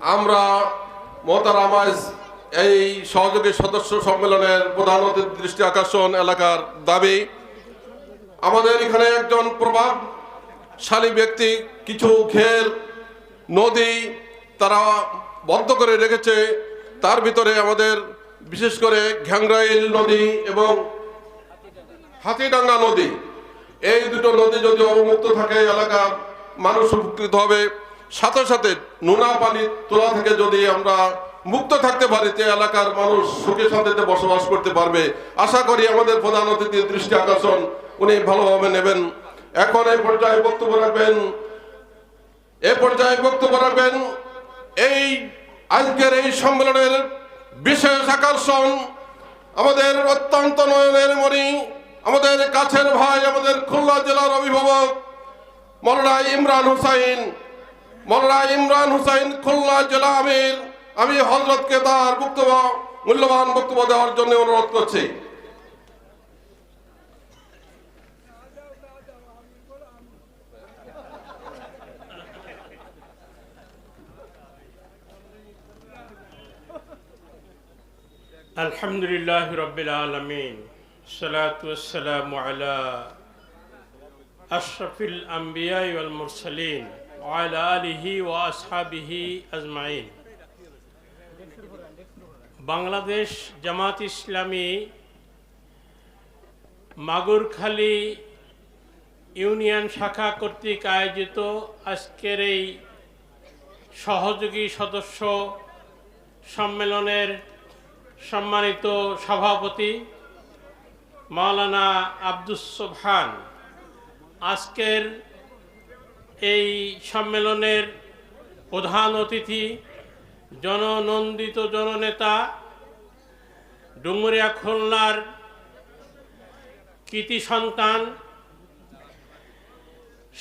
আমরা মোতারামাজ এই সহযোগী সদস্য সম্মেলনের প্রধান অতিথি দৃষ্টি আকর্ষণ এলাকার দাবি, আমাদের এখানে একজন প্রভাবশালী ব্যক্তি, কিছু ঘের নদী তারা বন্ধ করে রেখেছে। তার ভিতরে আমাদের বিশেষ করে ঘ্যাংরাইল নদী এবং হাতিডাঙ্গা নদী। এই দুটো নদী যদি অবমুক্ত থাকে, এলাকার মানুষ উপকৃত হবে। সাথে সাথে নোনা পানি তোলা থেকে যদি আমরা মুক্ত থাকতে পারি তে এলাকার মানুষ সুখে শান্তিতে বসবাস করতে পারবে, আশা করি আমাদের প্রধান অতিথির দৃষ্টি আকর্ষণ উনি ভালোভাবে নেবেন। এখন এই পর্যায়ে বক্তব্য রাখবেন, এ পর্যায়ে বক্তব্য রাখবেন এই আজকের এই সম্মেলনের বিশেষ আকর্ষণ আমাদের অত্যন্ত নয়নের মণি, আমাদের কাছের ভাই, আমাদের খুলনা জেলার অভিভাবক মৌলানা ইমরান হুসাইন। মৌলানা ইমরান হুসাইন খুলনা জেলা আমির। আমি হজরতকে তার বক্তব্য, মূল্যবান বক্তব্য দেওয়ার জন্য অনুরোধ করছি। আলহামদুলিল্লাহ রবিল আলমিন। সালাতাম আলা আশরফিল আম্বিয়াই মুরসালিন। وعلى آله وأصحابه أجمعين বাংলাদেশ জামাত ইসলামী মাগুরখালী ইউনিয়ন শাখা কর্তৃক আয়োজিত আজকের এই সহযোগী সদস্য সম্মেলনের সম্মানিত সভাপতি মাওলানা আব্দুস সোবহান আজকের এই সম্মেলনের প্রধান অতিথি, জননন্দিত জননেতা, ডুমুরিয়া খুলনার কৃতি সন্তান,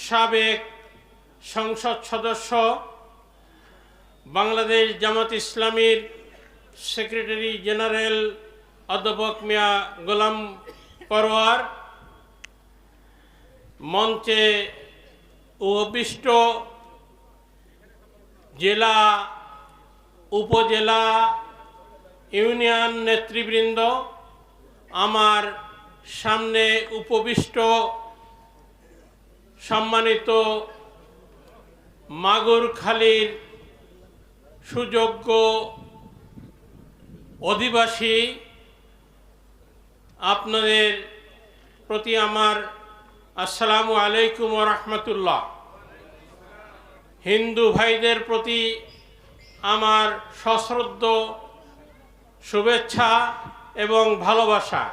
সাবেক সংসদ সদস্য, বাংলাদেশ জামাত ইসলামীর সেক্রেটারি জেনারেল অধ্যাপক মিয়া গোলাম পরোয়ার, মঞ্চে উপবিষ্ট জেলা, উপজেলা, ইউনিয়ন নেতৃবৃন্দ, আমার সামনে উপবিষ্ট, সম্মানিত মাগুরখালীর সুযোগ্য অধিবাসী, আপনাদের প্রতি আমার আসসালামু আলাইকুম রহমতুল্লাহ। হিন্দু ভাইদের প্রতি আমার সশ্রদ্ধ শুভেচ্ছা এবং ভালোবাসা।